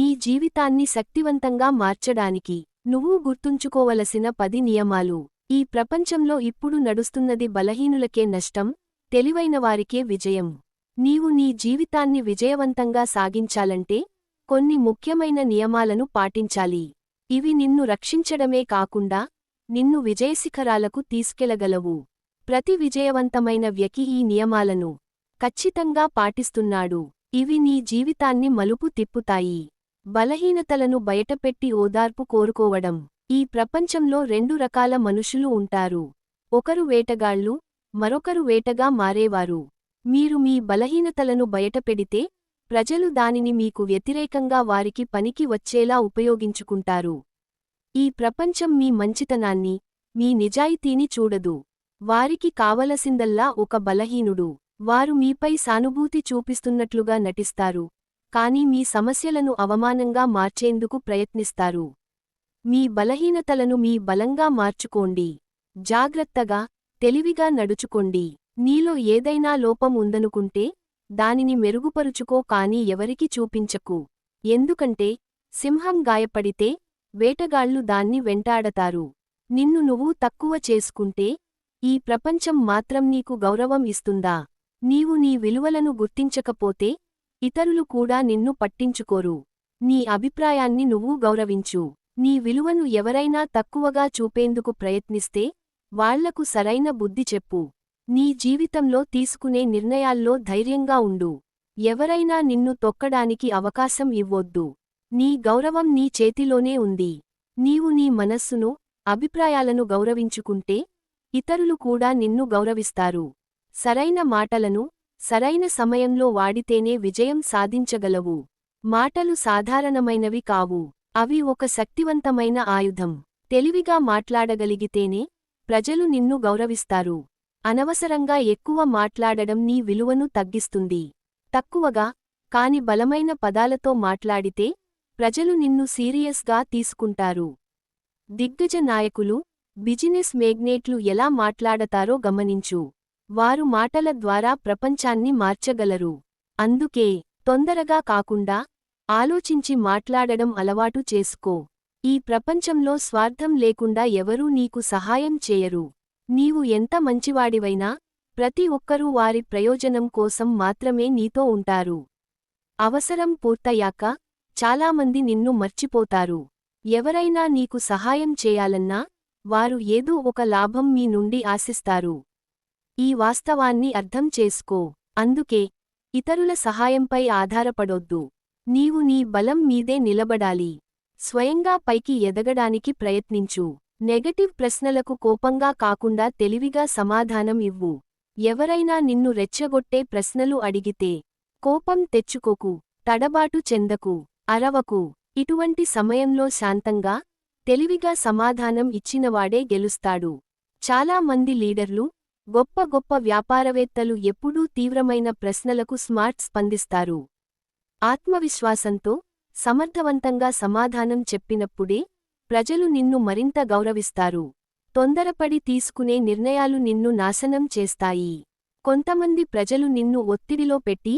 నీ జీవితాన్ని శక్తివంతంగా మార్చడానికి నువ్వు గుర్తుంచుకోవలసిన పది నియమాలు. ఈ ప్రపంచంలో ఇప్పుడు నడుస్తున్నది బలహీనులకే నష్టం తెలివైనవారికే విజయం. నీవు నీ జీవితాన్ని విజయవంతంగా సాగించాలంటే కొన్ని ముఖ్యమైన నియమాలను పాటించాలి. ఇవి నిన్ను రక్షించడమే కాకుండా నిన్ను విజయశిఖరాలకు తీసుకెళ్ళగలవు. ప్రతి విజయవంతమైన వ్యక్తి ఈ నియమాలను ఖచ్చితంగా పాటిస్తున్నాడు. ఇవి నీ జీవితాన్ని మలుపు తిప్పుతాయి. బలహీనతలను బయటపెట్టి ఓదార్పు కోరుకోవడం. ఈ ప్రపంచంలో రెండు రకాల మనుషులు ఉంటారు. ఒకరు వేటగాళ్ళు మరొకరు వేటగా మారేవారు. మీరు మీ బలహీనతలను బయటపెడితే ప్రజలు దానిని మీకు వ్యతిరేకంగా వారికి పనికి వచ్చేలా ఉపయోగించుకుంటారు. ఈ ప్రపంచం మీ మంచితనాన్ని మీ నిజాయితీని చూడదు. వారికి కావలసిందల్లా ఒక బలహీనుడు. వారు మీపై సానుభూతి చూపిస్తున్నట్లుగా నటిస్తారు. కాని మీ సమస్యలను అవమానంగా మార్చేందుకు ప్రయత్నిస్తారు. మీ బలహీనతలను మీ బలంగా మార్చుకోండి. జాగ్రత్తగా తెలివిగా నడుచుకోండి. నీలో ఏదైనా లోపం ఉందనుకుంటే దానిని మెరుగుపరుచుకో కాని ఎవరికి చూపించకు. ఎందుకంటే సింహం గాయపడితే వేటగాళ్ళు దాన్ని వెంటాడతారు. నిన్ను నువ్వు తక్కువ చేసుకుంటే ఈ ప్రపంచం మాత్రం నీకు గౌరవం ఇస్తుందా? నీవు నీ విలువలను గుర్తించకపోతే ఇతరులు కూడా నిన్ను పట్టించుకోరు. నీ అభిప్రాయాన్ని నువ్వు గౌరవించు. నీ విలువను ఎవరైనా తక్కువగా చూపేందుకు ప్రయత్నిస్తే వాళ్ళకు సరైన బుద్ధి చెప్పు. నీ జీవితంలో తీసుకునే నిర్ణయాల్లో ధైర్యంగా ఉండు. ఎవరైనా నిన్ను తొక్కడానికి అవకాశం ఇవ్వొద్దు. నీ గౌరవం నీ చేతిలోనే ఉంది. నీవు నీ మనస్సును అభిప్రాయాలను గౌరవించుకుంటే ఇతరులు కూడా నిన్ను గౌరవిస్తారు. సరైన మాటలను సరైన సమయంలో వాడితేనే విజయం సాధించగలవు. మాటలు సాధారణమైనవి కావు. అవి ఒక శక్తివంతమైన ఆయుధం. తెలివిగా మాట్లాడగలిగితేనే ప్రజలు నిన్ను గౌరవిస్తారు. అనవసరంగా ఎక్కువ మాట్లాడడం నీ విలువను తగ్గిస్తుంది. తక్కువగా కాని బలమైన పదాలతో మాట్లాడితే ప్రజలు నిన్ను సీరియస్గా తీసుకుంటారు. దిగ్గజ నాయకులు బిజినెస్ మేగ్నేట్లు ఎలా మాట్లాడతారో గమనించు. వారు మాటల ద్వారా ప్రపంచాన్ని మార్చగలరు. అందుకే తొందరగా కాకుండా ఆలోచించి మాట్లాడడం అలవాటు చేసుకో. ఈ ప్రపంచంలో స్వార్థం లేకుండా ఎవరూ నీకు సహాయం చేయరు. నీవు ఎంత మంచివాడివైనా ప్రతి ఒక్కరూ వారి ప్రయోజనం కోసం మాత్రమే నీతో ఉంటారు. అవసరం పూర్తయ్యాక చాలామంది నిన్ను మర్చిపోతారు. ఎవరైనా నీకు సహాయం చేయాలన్నా వారు ఏదో ఒక లాభం మీ నుండి ఆశిస్తారు. ఈ వాస్తవాన్ని అర్థం చేసుకో. అందుకే ఇతరుల సహాయంపై ఆధారపడొద్దు. నీవు నీ బలం మీదే నిలబడాలి. స్వయంగా పైకి ఎదగడానికి ప్రయత్నించు. నెగటివ్ ప్రశ్నలకు కోపంగా కాకుండా తెలివిగా సమాధానం ఇవ్వు. ఎవరైనా నిన్ను రెచ్చగొట్టే ప్రశ్నలు అడిగితే కోపం తెచ్చుకోకు తడబాటు చెందకు అరవకు. ఇటువంటి సమయంలో శాంతంగా తెలివిగా సమాధానం ఇచ్చినవాడే గెలుస్తాడు. చాలా మంది లీడర్లు గొప్ప గొప్ప వ్యాపారవేత్తలు ఎప్పుడూ తీవ్రమైన ప్రశ్నలకు స్మార్ట్ స్పందిస్తారు. ఆత్మవిశ్వాసంతో సమర్థవంతంగా సమాధానం చెప్పినప్పుడే ప్రజలు నిన్ను మరింత గౌరవిస్తారు. తొందరపడి తీసుకునే నిర్ణయాలు నిన్ను నాశనం చేస్తాయి. కొంతమంది ప్రజలు నిన్ను ఒత్తిడిలో పెట్టి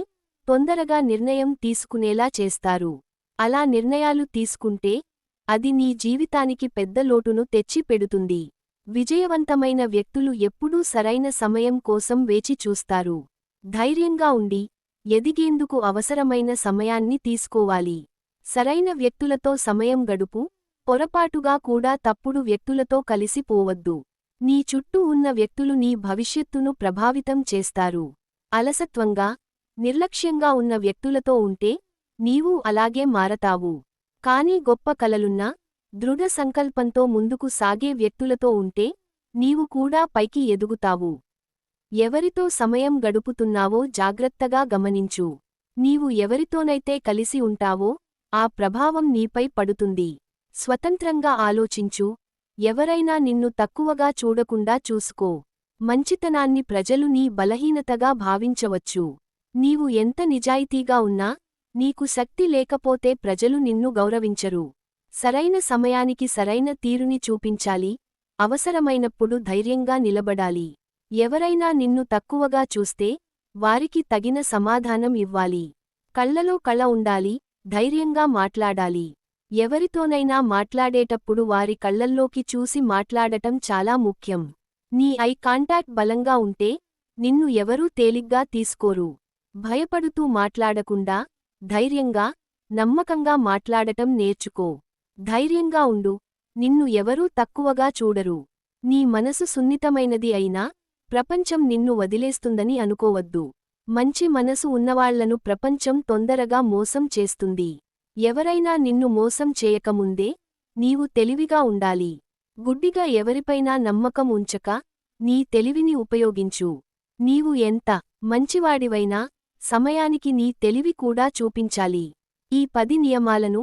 తొందరగా నిర్ణయం తీసుకునేలా చేస్తారు. అలా నిర్ణయాలు తీసుకుంటే అది నీ జీవితానికి పెద్ద లోటును తెచ్చిపెడుతుంది. విజయవంతమైన వ్యక్తులు ఎప్పుడూ సరైన సమయం కోసం వేచి చూస్తారు. ధైర్యంగా ఉండి ఎదిగేందుకు అవసరమైన సమయాన్ని తీసుకోవాలి. సరైన వ్యక్తులతో సమయం గడుపు పొరపాటుగా కూడా తప్పుడు వ్యక్తులతో కలిసి పోవద్దు. నీ చుట్టూ ఉన్న వ్యక్తులు నీ భవిష్యత్తును ప్రభావితం చేస్తారు. అలసత్వంగా నిర్లక్ష్యంగా ఉన్న వ్యక్తులతో ఉంటే నీవు అలాగే మారతావు. కానీ గొప్ప కలలున్నా దృఢ సంకల్పంతో ముందుకు సాగే వ్యక్తులతో ఉంటే నీవు కూడా పైకి ఎదుగుతావు. ఎవరితో సమయం గడుపుతున్నావో జాగ్రత్తగా గమనించు. నీవు ఎవరితోనైతే కలిసి ఉంటావో ఆ ప్రభావం నీపై పడుతుంది. స్వతంత్రంగా ఆలోచించు. ఎవరైనా నిన్ను తక్కువగా చూడకుండా చూసుకో. మంచితనాన్ని ప్రజలు నీ బలహీనతగా భావించవచ్చు. నీవు ఎంత నిజాయితీగా ఉన్నా నీకు శక్తి లేకపోతే ప్రజలు నిన్ను గౌరవించరు. సరైన సమయానికి సరైన తీరుని చూపించాలి అవసరమైనప్పుడు ధైర్యంగా నిలబడాలి. ఎవరైనా నిన్ను తక్కువగా చూస్తే వారికి తగిన సమాధానం ఇవ్వాలి. కళ్ళలో కళ ఉండాలి ధైర్యంగా మాట్లాడాలి. ఎవరితోనైనా మాట్లాడేటప్పుడు వారి కళ్ళల్లోకి చూసి మాట్లాడటం చాలా ముఖ్యం. నీ ఐ కాంటాక్ట్ బలంగా ఉంటే నిన్ను ఎవరూ తేలిగ్గా తీసుకోరు. భయపడుతూ మాట్లాడకుండా ధైర్యంగా నమ్మకంగా మాట్లాడటం నేర్చుకో. ధైర్యంగా ఉండు. నిన్ను ఎవరూ తక్కువగా చూడరు. నీ మనసు సున్నితమైనది అయినా ప్రపంచం నిన్ను వదిలేస్తుందని అనుకోవద్దు. మంచి మనసు ఉన్నవాళ్ళను ప్రపంచం తొందరగా మోసం చేస్తుంది. ఎవరైనా నిన్ను మోసం చేయకముందే నీవు తెలివిగా ఉండాలి. గుడ్డిగా ఎవరిపైనా నమ్మకం ఉంచక నీ తెలివిని ఉపయోగించు. నీవు ఎంత మంచివాడివైనా సమయానికి నీ తెలివి కూడా చూపించాలి. ఈ పది నియమాలను